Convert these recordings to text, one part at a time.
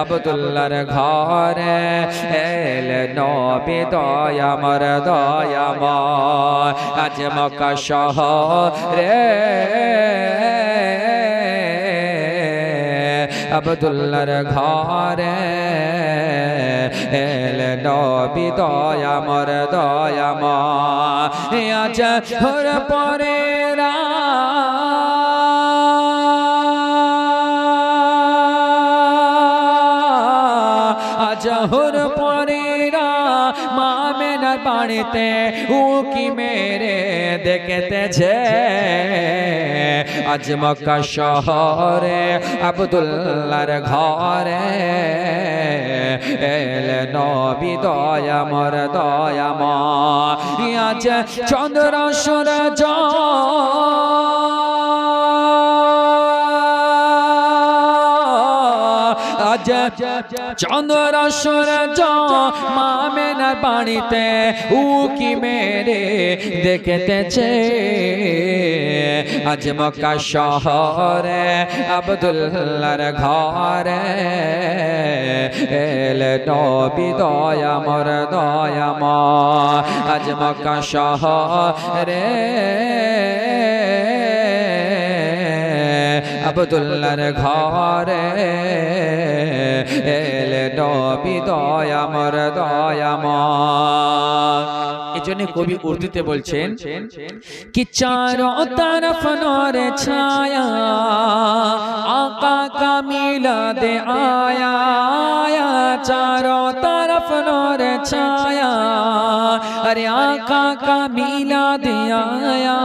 আবদুল্লার ঘরে এল নবী দয়ামর দয়াময়। আজ মক্কা শহরে আবদুল্লার ঘরে এল নবী দয়ামর দয়াময়। আজ হর পরে আজহর পরেরা মামেনার বাড়িতে উকি মেরে দেখতেছে। আজ মক্কা শহরে আবদুল্লার ঘরে এল নবী দয়ামর দয়াম আজ চন্দ্র সূরজ আজ চন্দ্র সূরজ মামেনার বাড়িতে উকি মেরে দেখতেছে। আজ মক্কা শহরে আবদুল্লার ঘরে এল নবী দয়ামর দয়াম আজ মক্কা শহরে আবদুল্লার ঘরে এলে নবি দয়া মর দয়া ম এজন্য কবি উর্দুতে বলছেন কি চার তরফ নরে ছায়া আকা কামিলা দে আয়া। ارے آقا کا میلاد آیا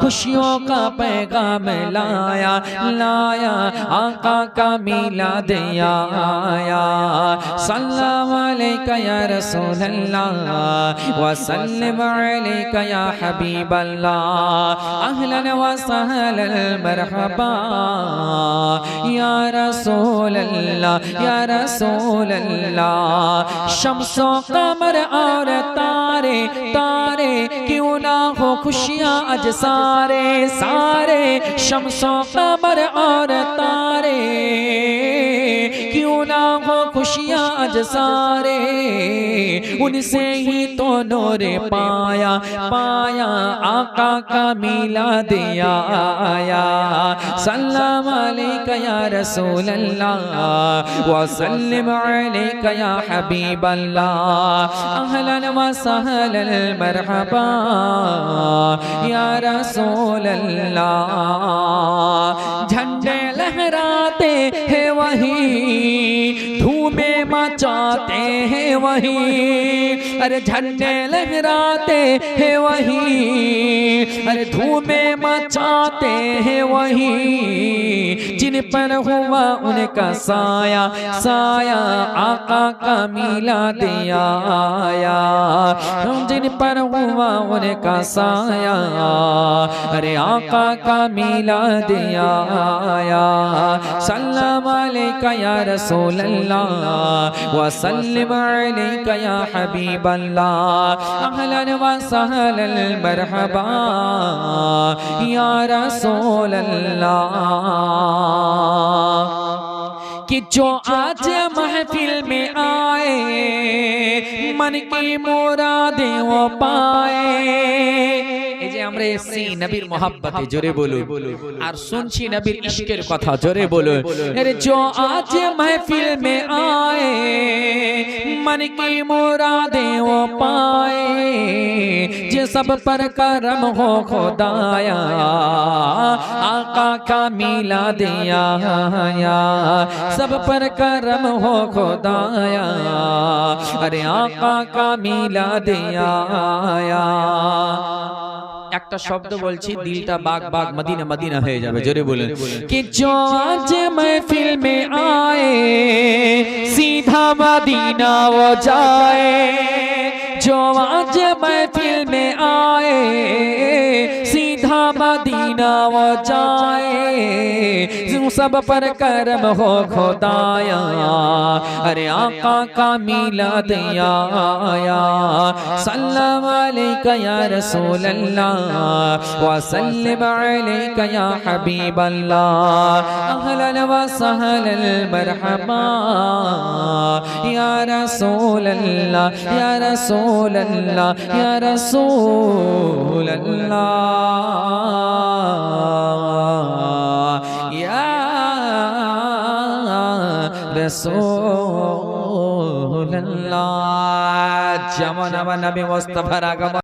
خوشیوں کا پیغام لایا لایا آقا کا میلاد آیا سلام علیکہ یا رسول اللہ وسلم علیکہ یا حبیب اللہ اہلا وسہلا المرحبا یا رسول اللہ یا رسول اللہ شمس و قمر عورت तारे तारे क्यों ना हो खुशियाँ अज सारे सारे शमस و कमर और तारे क्यों ना हो खुशियाँ अज सारे, उनसे ही तो नूरे पाया पाया, आका का मिला दिया आया। अलैका या रसूल अल्लाह व सल्लम अलैका या हबीब अल्लाह अहलन व सहलन मरहबा, या रसूल अल्लाह झंडे लहराते हैं वही हैं वही। अरे झंडे लहराते हैं वहीं। अरे धूमे मचाते हैं वही। जिन पर हुआ उनका साया साया आका का मिला दिया आया जिन पर हुआ उनका साया अरे आका का मिला दिया आया सल्लम अलैका या रसूल अल्लाह व सल्लम अलैका या हबीब अल्लाह अहलन व सहलन मरहबा या रसूल अल्लाह कि जो आज महफिल में आए मन की मुरादें वो पाए এই যে আমরা এসছি নবীর মোহাব্বতে জোরে বলুন আর শুনছি নবীর ইশকের কথা জোরে বলুন আরে जो आज महफिल में आए मन की मुरादें वो पाए जे सब पर करम हो खुदाया आका का मिला दिया सब पर करम हो खुदाया अरे आका का मिला दिया একটা শব্দ বলছি দিলটা বাগ বাগ মদিনা মদিনা হয়ে যাবে জোরে বলুন कि जो आज महफिल में आए सीधा मदीना वो जाए जो आज महफिल में आए सीधा मदीना मदीना वो जाए सब पर करम हो खुदाया अरे आका का मिलाद आया सल्लम अलैका या रसूल अल्लाह व सल्लम अलैका या हबीब अल्लाह अहलन व सहलन मरहबा या रसूल अल्लाह या रसूल अल्लाह या रसूल अल्लाह রসুল্লাহ যেমন আমার নবী মোস্তফার আগমন